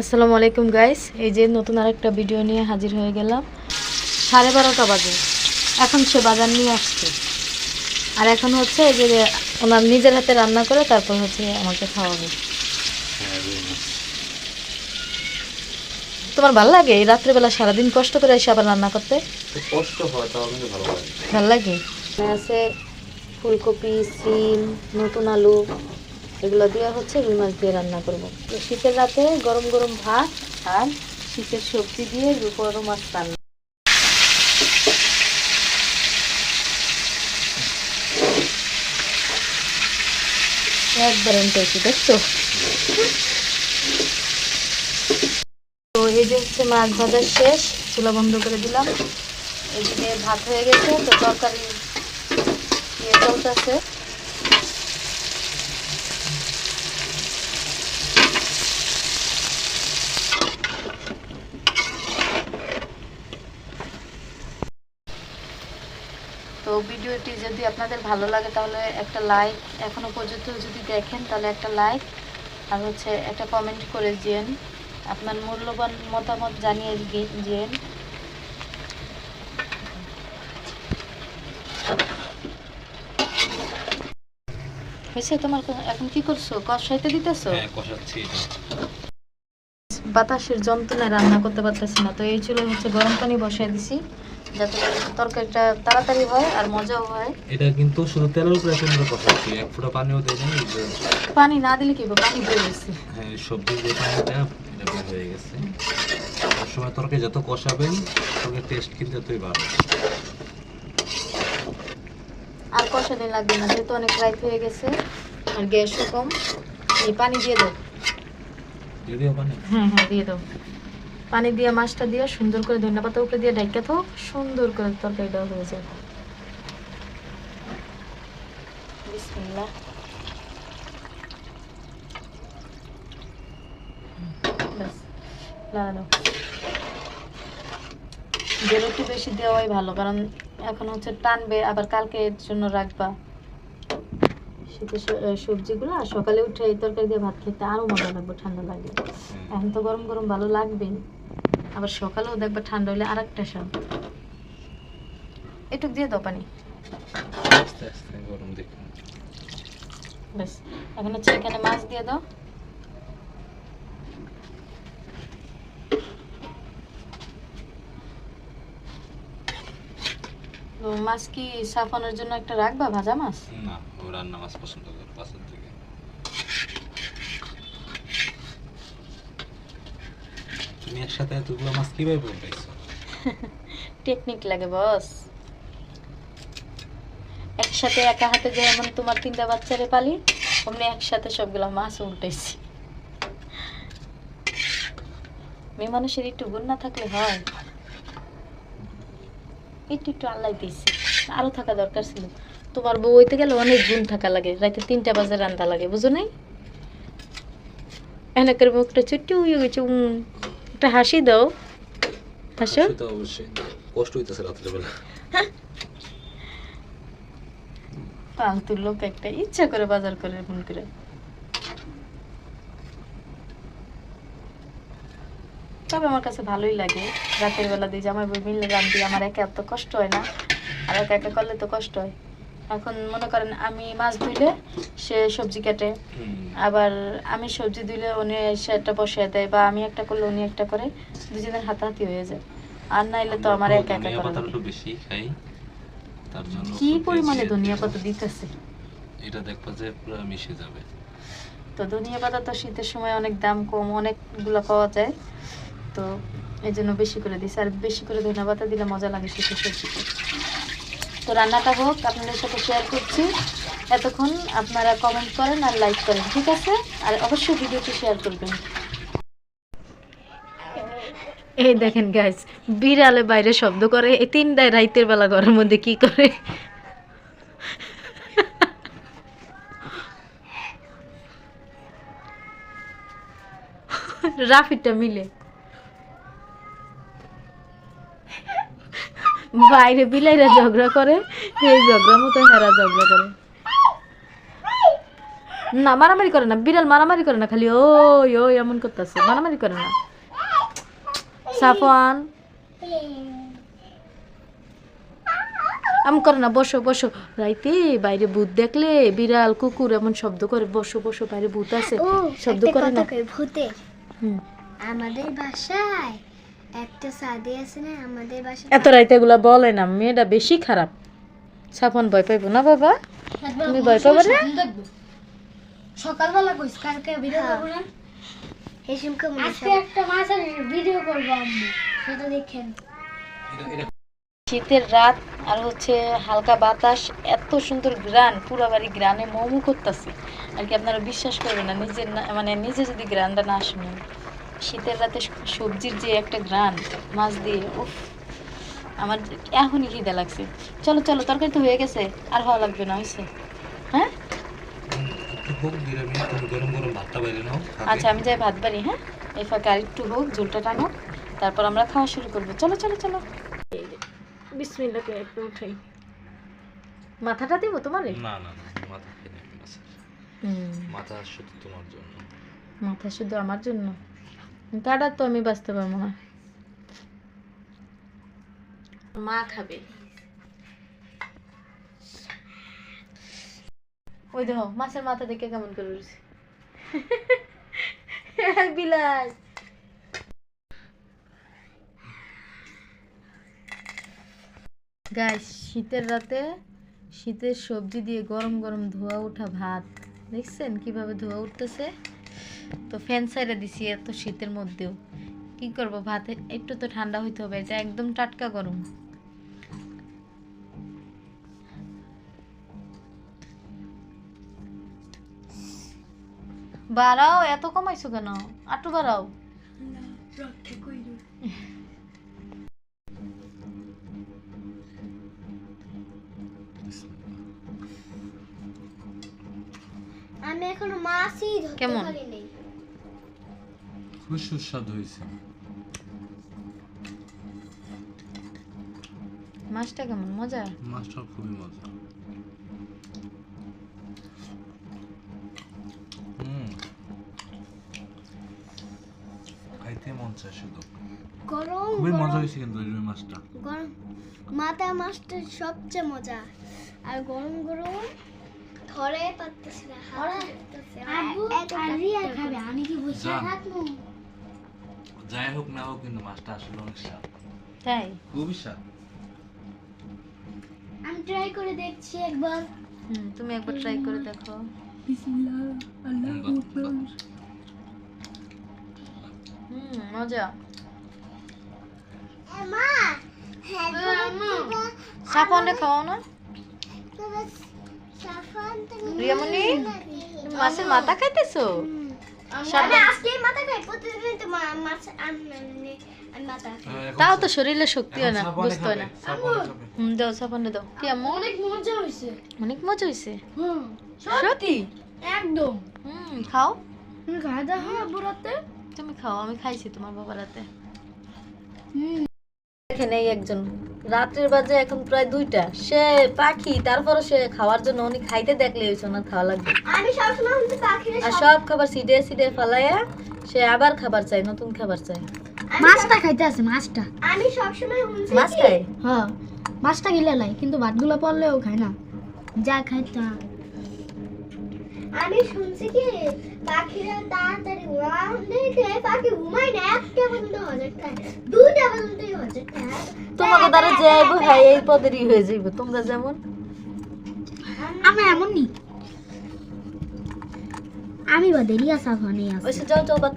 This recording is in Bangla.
আসসালামু আলাইকুম গাইস এই যে নতুন আরেকটা ভিডিও নিয়ে হাজির হয়ে গেলাম। সাড়ে বারোটা বাজে। এখন সে বাজার নিয়ে আসছে। আর এখন হচ্ছে এই যে ওনার নিজের হাতে রান্না করে তারপর হচ্ছে আমাকে খাওয়াবে। তোমার ভালো লাগে? এই রাত্রেবেলা সারাদিন কষ্ট করে এসে আবার রান্না করতে? কষ্ট হয় তাও কিন্তু ভালো লাগে। ভালো লাগে? আছে ফুলকপি সিম নতুন আলু। এগুলো দিয়ে হচ্ছে রুই মাছ দিয়ে রান্না করব। তো শীতের রাতে গরম গরম ভাত আর শীতের সবজি দিয়ে রুপোরো মাছ রান্না। তো এই যে হচ্ছে মাছ ভাজা শেষ, চুলা বন্ধ করে দিলাম। এদিকে ভাত হয়ে গেছে, তো তরকারি চলতেছে। ভিডিওটি যদি আপনাদের ভালো লাগে তাহলে একটা লাইক এখনও পর্যন্ত যদি দেখেন তাহলে একটা লাইক আর হচ্ছে একটা কমেন্ট করে দিয়েন। আপনার মূল্যবান মতামত জানিয়ে দিয়েন। হয়েছে তোমার এখন কি করছ? কষাইতে দিতেছো? হ্যাঁ বাতাসের যন্ত্রণায় রান্না করতে পারতেছি না তো এই চুলে হচ্ছে গরম পানি বসাই দিছি। যাতে তরকারিটা তাড়াতাড়ি হয় আর মজাও হয়। এটা কিন্তু শুধু তেলের উপরে সুন্দর কষাচ্ছি এক ফোঁটা পানিও দেয় নাই পানি না দিলে কি হবে? পানি দিয়ে গেছে হ্যাঁ এই যে পানিটা এটা বের হয়ে গেছে। সবসময় তরকারি যত কষাবেন টেস্ট কিন্তু এতই ভালো। আর কষানি লাগবে না যেহেতু অনেক রাইত হয়ে গেছে আর গ্যাসও কম। এই পানি দিয়ে দাও পানি? হ্যাঁ হ্যাঁ দিয়ে দাও। পানি দিয়ে মাছটা দিয়ে সুন্দর করে ধনিয়া পাতা উপরে দিয়ে ডাইকা তো সুন্দর করে তরকারিটা হয়ে বিসমিল্লাহ। জল একটু বেশি দেওয়াই ভালো কারণ এখন হচ্ছে টানবে আবার কালকে এর জন্য রাখবা। শীতের সবজিগুলো সকালে উঠে এই তরকারি দিয়ে ভাত খেতে আরও মজা লাগবে ঠান্ডা লাগবে এখন তো গরম গরম ভালো লাগবে আবার সকালেও দেখবে ঠান্ডা হলে আর একটা স্বাদ। এটুক দিয়ে দাও পানি। আস্তে আস্তে গরম দেখুন ব্যাস এখন হচ্ছে এখানে মাছ দিয়ে দাও। মাছ কি সাফানোর জন্য একটা রাখবা ভাজা মাছ? না ও রান্না মাছ পছন্দ করে পাশের থেকে তুমি একসাথে এতগুলো মাছ কীভাবে পাইছো টেকনিক লাগে, বস। একসাথে একা হাতে যেমন তোমার তিনটা বাচ্চারে পালি, অমনি একসাথে সবগুলো মাছ উল্টাইছি। মেয়ে মানুষের একটু গুণ না থাকলে হয়। একটু একটু আল্লাহ দিয়েছি। আরও থাকা দরকার ছিল। তোমার বউ হইতে গেলে অনেক গুণ থাকা লাগে। রাতে তিনটা বাজে রান্না লাগে, বুঝো নাই? এনাকের মুখটা ছোট্ট হয়ে গেছে। একটা হাসি দাও। হাসো। তো অবশ্যই কষ্ট হইতেছে রাত্রেবেলা ফালতুর লোক একটা ইচ্ছা করে বাজার করে মন করে। তবে আমার কাছে ভালোই লাগে। রাতের বেলা দিয়ে জামাই বই মিললে রান্ধি আমার একা এত কষ্ট হয় না। আর একা একা করলে তো কষ্ট হয়। এখন মনে করেন আমি মাছ ধুইলে সে সবজি কাটে আবার আমি সবজি ধুইলে উনি এসে একটা বসিয়ে দেয় বা আমি একটা করলে উনি একটা করে দুজনের হাতাহাতি হয়ে যায়। আর নাইলে তো আমার একা একা করা পাতা লাগে। একটু বেশি খাই তার জন্য কি পরিমাণে ধনিয়া পাতা দিতেছে? এটা দেখবা যে পুরো মিশে যাবে। তো ধনিয়া পাতা তো শীতের সময় অনেক দাম কম অনেকগুলো পাওয়া যায়। তো এই জন্য বেশি করে দিছি। আর বেশি করে ধনিয়া পাতা দিলে মজা লাগে শীতের সবজিতে। তো রান্নাটা হোক, আপনাদের সাথে শেয়ার করছি। এতক্ষণ আপনারা কমেন্ট করেন আর লাইক করেন, ঠিক আছে? আর অবশ্যই ভিডিওটি শেয়ার করবেন। এই দেখেন গাইজ বিড়ালে বাইরে শব্দ করে, এই তিনটায় রাইতের বেলা ঘরের মধ্যে কি করে? রাফিটা মিলে। বাইরে বিলাইরা ঝগড়া করে এই ঝগড়া মতো হেরা ঝগড়া করে। না মারামারি করে না বিড়াল মারামারি করে না খালি ওই ওই এমন করতেছে মারামারি করে না। সাফওয়ান। এমন করে না বসো বসো। রাইতে বাইরে ভূত দেখলে বিড়াল কুকুর এমন শব্দ করে বসো বসো বাইরে ভূত আছে শব্দ করে না। ভূতের? আমাদের বাসায় একটা সাদে আছে না আমাদের বাসায় এত রাইতে এগুলা বলে না মেয়েটা বেশি খারাপ। সাফন ভয় পাইবো না বাবা? তুমি ভয় পাবো না? সকালবেলা কইস কালকে ভিডিও করব না? হেসুমকে মনে আজকে একটা মাছের ভিডিও করব আম্মু সেটা দেখেন শীতের রাত আর হচ্ছে হালকা বাতাস এত সুন্দর গ্রান পুরো বাড়ি গ্রানে মোমো করতেছে। আর কি আপনারা বিশ্বাস করবেন না নিজের না মানে নিজে যদি গ্রানটা না শুনেন। শীতের রাতে সবজির যে একটা গ্রান মাছ দিয়ে উফ আমার এখনই খিদে লাগছে। চলো চলো তরকারি তো হয়ে গেছে আর ভালো লাগবে না হয়েছে হ্যাঁ। আচ্ছা আমি যাই ভাত বাড়ি হ্যাঁ? এই ফাঁকে আর একটু হোক ঝোলটা টানো তারপর আমরা খাওয়া শুরু করব। চলো চলো চলো। বিসমিল্লাকে একটু উঠাই। মাথাটা দিব তোমার? না না না মাথা মাথা শুধু তোমার জন্য। মাথা শুধু আমার জন্য? কাটার তো আমি বাঁচতে পারব না। মা খাবে। ওই দেখো মাছের মাথা দেখে কেমন করে উঠছে বিলাস। গাইস শীতের রাতে শীতের সবজি দিয়ে গরম গরম ধোয়া ওঠা ভাত। দেখছেন কীভাবে ধোয়া উঠতেছে? তো ফ্যান সাইডে দিছি এত শীতের মধ্যেও। কি করব, ভাতে একটু তো ঠান্ডা হইতে হবে, এটা একদম টাটকা গরম। বাড়াও, এত কমাইছো কেন? আটু বাড়াও। এখনও মাছই ধরতে কেমন? খুবই সুস্বাদু হয়েছে। মাছটা কেমন? মজা? মাছটা খুবই মজা। খাইতে মন চায় শুধু। গরম খুবই মজা হয়েছে কিন্তু রুই মাছটা। গরম। মাথা মাছটা সবচেয়ে মজা। আর গরম গরম ধরে পারতেছি না খাবে আমি কি বসে থাকব? যাই হোক না হোক কিন্তু মাছটা আসলে অনেক স্বাদ। তাই? খুবই স্বাদ। আমি ট্রাই করে দেখছি একবার। হুম তুমি একবার ট্রাই করে দেখো। বাহ। হুম মজা। মা হ্যাঁ সাফনে খাও না রিয়ামণি মাছের মাথা খাইতেছো? আমি আজকে মাথা খাই প্রতিদিন তো মা- মাছ আন- আন- আমি মাথা। খাই হ্যাঁ, তাও তো শরীরে শক্তি হয় না সাবানে বুঝতে হয় না। সাবানে হুম দাও সাফনে দাও। কি আম্মু? অনেক মজা হয়েছে অনেক মজা হয়েছে হুম সত্যি। একদম। হুম খাও। তুমি খাওয়া দাওয়া হয় বুড়াতে তুমি খাও আমি খাইছি তোমার বাবার রাতে এখানে এই একজন। রাত্রের বাজে এখন প্রায় দুইটা। সে পাখি তারপরে সে খাওয়ার জন্য উনি খাইতে দেখলে ওই সোনার খাওয়া লাগবে। আমি সবসময় হচ্ছে পাখিরে আর সব খাবার সিডে সিডে ফালাইয়া সে আবার খাবার চাই নতুন খাবার চাই মাছটা খাইতে আছে মাছটা। আমি সবসময় মাছ খায়? হ্যাঁ মাছটা গিলে লাই কিন্তু ভাতগুলো পড়লেও খায় না। যা খাইতে আমি শুনছি কি পাখিরা তাড়াতাড়ি উড়ান দেখে পাখি ঘুমায় না একটা পর্যন্ত হজর খায় দুইটা পর্যন্ত হজর খায় তোমাকে দ্বারা যাইব হ্যাঁ এই পদেরই হয়ে যাইব। তোমরা যেমন। আমি এমন নি আমি বা দেরি আসা। ফোনে ওইসে যাও যাও বাদ